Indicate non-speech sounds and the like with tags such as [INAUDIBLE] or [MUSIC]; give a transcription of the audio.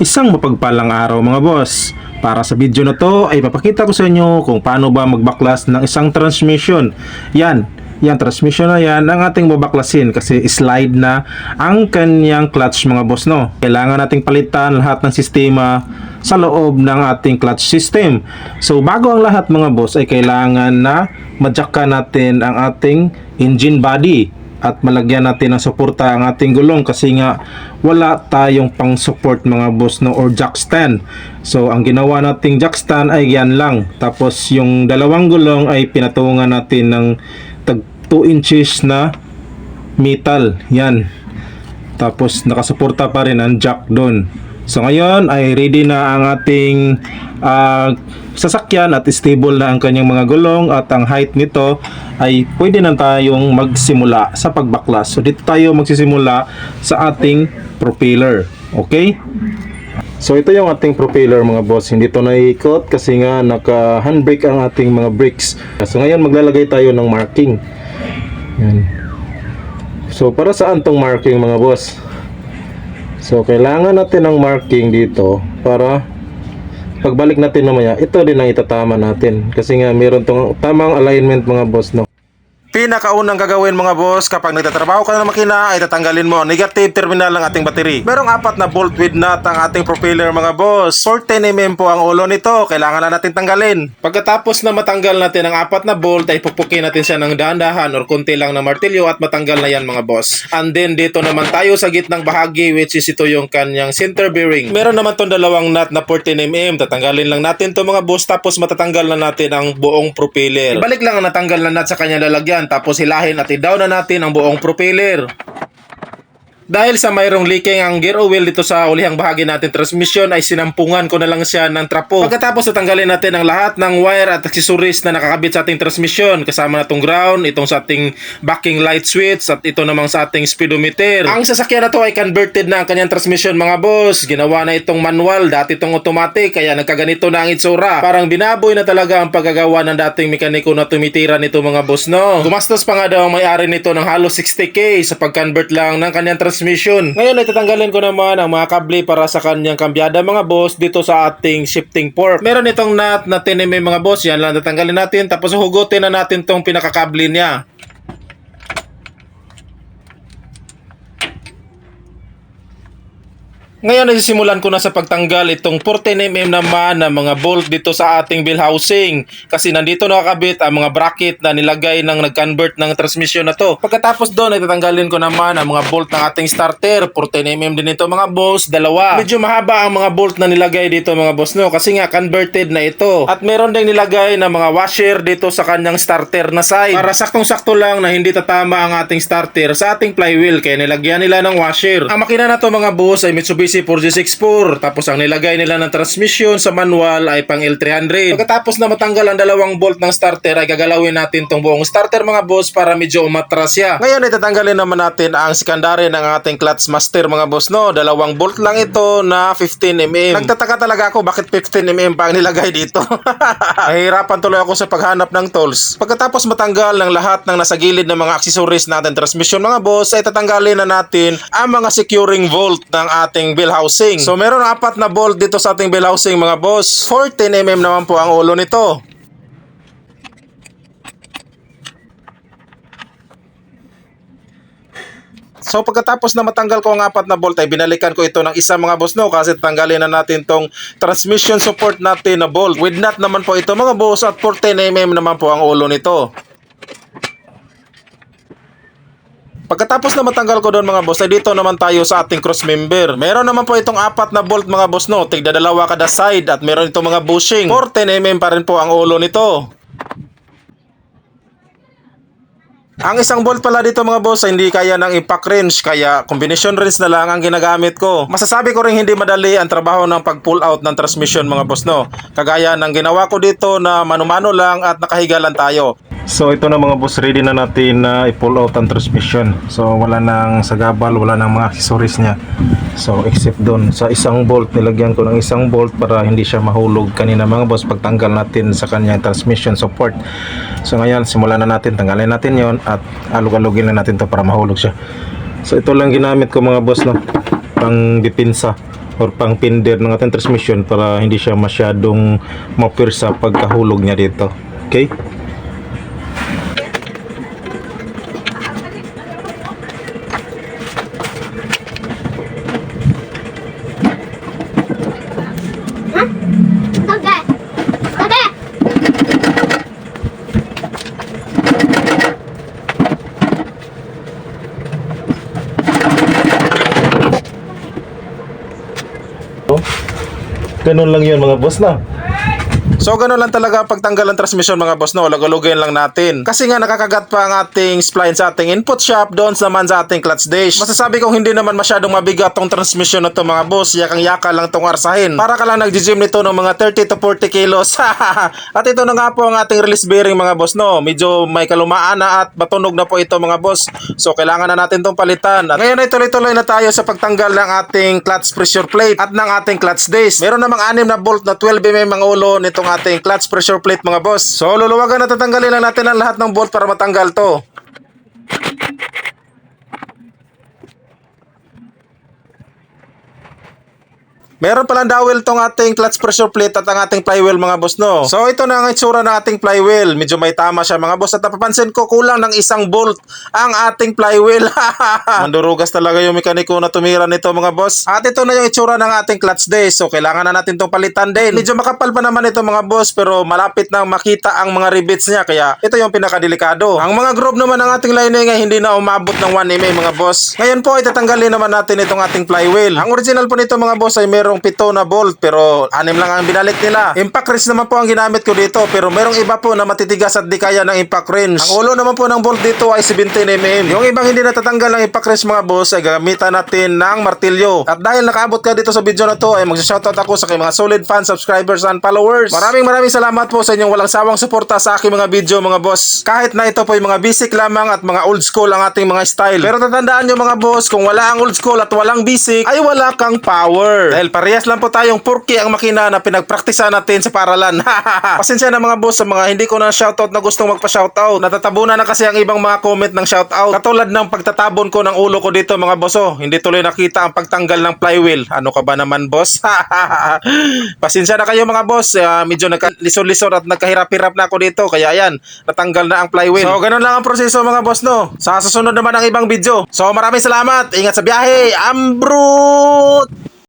Isang mapagpalang araw mga boss. Para sa video na to ay papakita ko sa inyo kung paano ba magbaklas ng isang transmission. Yan, yan transmission na yan ang ating babaklasin kasi slide na ang kanyang clutch mga boss no. Kailangan nating palitan lahat ng sistema sa loob ng ating clutch system. So bago ang lahat mga boss ay kailangan na madjacka natin ang ating engine body at malagyan natin ng suporta ang ating gulong kasi nga wala tayong pang support mga boss no or jack. So ang ginawa nating jack stand ay yan lang. Tapos yung dalawang gulong ay pinatungan natin ng tag 2 inches na metal. Yan. Tapos nakasuporta pa rin ang jack doon. So ngayon ay ready na ang ating ah, sasakyan at stable na ang kanyang mga gulong at ang height nito ay pwede na tayong magsimula sa pagbaklas. So dito tayo magsisimula sa ating propeller. Okay? So ito yung ating propeller mga boss. Hindi to naiikot kasi nga naka handbrake ang ating mga brakes. So ngayon maglalagay tayo ng marking. Yan. So para saan tong marking mga boss? So kailangan natin ng marking dito para pagbalik natin mamaya, ito din ang itatama natin. Kasi nga meron tong tamang alignment mga boss no. Pinakaunang gagawin mga boss kapag nagtatrabaho ka ng makina ay tatanggalin mo negative terminal ng ating battery. Merong apat na bolt with nut ang ating propeller mga boss. 14mm po ang ulo nito, kailangan na natin tanggalin. Pagkatapos na matanggal natin ang apat na bolt ay pupukin natin siya ng dahan-dahan or konti lang na martilyo at matanggal na yan mga boss. And then dito naman tayo sa gitnang bahagi which is ito yung kanyang center bearing. Meron naman tong dalawang nut na 14mm. Tatanggalin lang natin to mga boss tapos matatanggal na natin ang buong propeller. Ibalik lang ang natanggal na nut sa kanyang lalagyan tapos hilahin at i-down na natin ang buong propeller. Dahil sa mayroong leaking ang gear oil dito sa ulihang bahagi natin transmission ay sinampungan ko na lang siya ng trapo. Pagkatapos natanggalin natin ang lahat ng wire at accessories na nakakabit sa ating transmission kasama na itong ground, itong sa ating backing light switch at ito namang sa ating speedometer. Ang sasakyan na to ay converted na ang kanyang transmission mga boss. Ginawa na itong manual, dati itong automatic kaya nagkaganito na ang itsura. Parang binaboy na talaga ang paggagawa ng dating mekaniko na tumitira nito mga boss no. Gumastos pa nga daw may-ari nito ng halos 60k sa pag-convert lang ng kanyang transmission. Ngayon ay tatanggalin ko naman ang mga kable para sa kanyang kambyada mga boss dito sa ating shifting fork. Meron itong nut na 10mm mga boss, yan lang tatanggalin natin tapos hugutin na natin tong pinakakable niya. Ngayon ay sisimulan ko na sa pagtanggal itong 14mm naman na mga bolt dito sa ating bill housing kasi nandito nakakabit ang mga bracket na nilagay ng nag-convert ng transmission na to. Pagkatapos doon ay tatanggalin ko naman ang mga bolt ng ating starter. 14mm din ito mga boss, dalawa. Medyo mahaba ang mga bolt na nilagay dito mga boss no kasi nga converted na ito. At meron ding nilagay na mga washer dito sa kanyang starter na side para saktong-sakto lang na hindi tatama ang ating starter sa ating flywheel kaya nilagyan nila ng washer. Ang makina na to mga boss ay Mitsubishi 4G64 tapos ang nilagay nila ng transmission sa manual ay pang L300. Pagkatapos na matanggal ang dalawang bolt ng starter ay gagalawin natin tong buong starter mga boss para medyo umatras siya. Ngayon ay tatanggalin naman natin ang secondary ng ating clutch master mga boss no. Dalawang bolt lang ito na 15mm. Nagtataka talaga ako bakit 15mm pa ang nilagay dito. [LAUGHS] Nahihirapan tuloy ako sa paghanap ng tools. Pagkatapos matanggal ng lahat ng nasa gilid ng mga accessories natin transmission mga boss ay tatanggalin na natin ang mga securing bolt ng ating bill housing. So meron apat na bolt dito sa ating bill housing mga boss. 14mm naman po ang ulo nito. So pagkatapos na matanggal ko ang apat na bolt ay binalikan ko ito ng isa mga boss no kasi tanggalin na natin tong transmission support natin na bolt. With nut naman po ito mga boss at 14mm naman po ang ulo nito. Pagkatapos na matanggal ko doon mga boss, ay dito naman tayo sa ating cross member. Meron naman po itong apat na bolt mga boss no, tigda dalawa kada side at meron itong mga bushing. 14mm pa rin po ang ulo nito. Ang isang bolt pala dito mga boss hindi kaya ng impact wrench kaya combination wrench na lang ang ginagamit ko. Masasabi ko rin hindi madali ang trabaho ng pag pull out ng transmission mga boss no. Kagaya ng ginawa ko dito na mano-mano lang at nakahiga lang tayo. So ito na mga boss, ready na natin na i-pull out ang transmission. So wala nang sagabal, wala nang mga accessories niya. So except doon sa isang bolt, nilagyan ko ng isang bolt para hindi siya mahulog kanina mga boss pagtanggal natin sa kanyang transmission support. So ngayon, simulan na natin, tanggalin natin yon at alug-alugin na natin to para mahulog siya. So ito lang ginamit ko mga boss no, pang depensa or pang pinder ng ating transmission para hindi siya masyadong mapirsa pagkahulog niya dito. Okay? Ganun lang yun mga boss na. So ganun lang talaga ang pagtanggal ng transmission mga boss no, lagalugin lang natin. Kasi nga nakakagat pa ang ating spline sa ating input shop, doon naman sa ating clutch dish. Masasabi kong hindi naman masyadong mabigat tong transmission na to mga boss, yakang yaka lang tong arsahin. Para ka lang nag-gym nito ng mga 30 to 40 kilos. [LAUGHS] at ito na nga po ang ating release bearing mga boss no, medyo may kalumaan na at matunog na po ito mga boss. So kailangan na natin tong palitan. At ngayon ay tuloy-tuloy na tayo sa pagtanggal ng ating clutch pressure plate at ng ating clutch dish. Meron namang anim na bolt na 12 mm ang ulo nitong ating clutch pressure plate mga boss. So luluwagan na tatanggalin lang natin ang lahat ng bolt para matanggal to. Meron palang dowel tong ating clutch pressure plate at ang ating flywheel mga boss no. So ito na ang itsura ng ating flywheel. Medyo may tama siya mga boss at napapansin ko kulang ng isang bolt ang ating flywheel. [LAUGHS] Mandurugas talaga yung mekaniko na tumira nito mga boss. At ito na yung itsura ng ating clutch days. So kailangan na natin tong palitan din. Medyo makapal pa naman ito mga boss pero malapit na makita ang mga rivets niya kaya ito yung pinakadelikado. Ang mga groove naman ng ating lining ay hindi na umabot ng 1 mm mga boss. Ngayon po ay tatanggalin naman natin itong ating flywheel. Ang original po nito mga boss ay merong pito na bolt pero anim lang ang binalik nila. Impact wrench naman po ang ginamit ko dito pero merong iba po na matitigas at di kaya ng impact wrench. Ang ulo naman po ng bolt dito ay 17 mm. Yung ibang hindi natatanggal ng impact wrench mga boss ay gagamitan natin ng martilyo. At dahil nakaabot ka dito sa video na to ay magsashoutout ako sa mga solid fans, subscribers and followers. Maraming maraming salamat po sa inyong walang sawang suporta sa aking mga video mga boss. Kahit na ito po yung mga basic lamang at mga old school ang ating mga style. Pero tatandaan nyo mga boss, kung wala ang old school at walang basic, ay wala kang power. Dahil parehas lang po tayong purki ang makina na pinagpraktisa natin sa paralan. [LAUGHS] Pasensya na mga boss sa mga hindi ko na shoutout na gustong magpa-shoutout. Natatabunan na kasi ang ibang mga comment ng shoutout. Katulad ng pagtatabon ko ng ulo ko dito mga boss oh. Hindi tuloy nakita ang pagtanggal ng flywheel. Ano ka ba naman boss? [LAUGHS] Pasensya na kayo mga boss. Ah, medyo nagkalisod-lisod at nagkahirap-hirap na ako dito. Kaya yan, natanggal na ang flywheel. So ganun lang ang proseso mga boss no. Sa susunod naman ang ibang video. So maraming salamat. Ingat sa biyahe. Ambrut!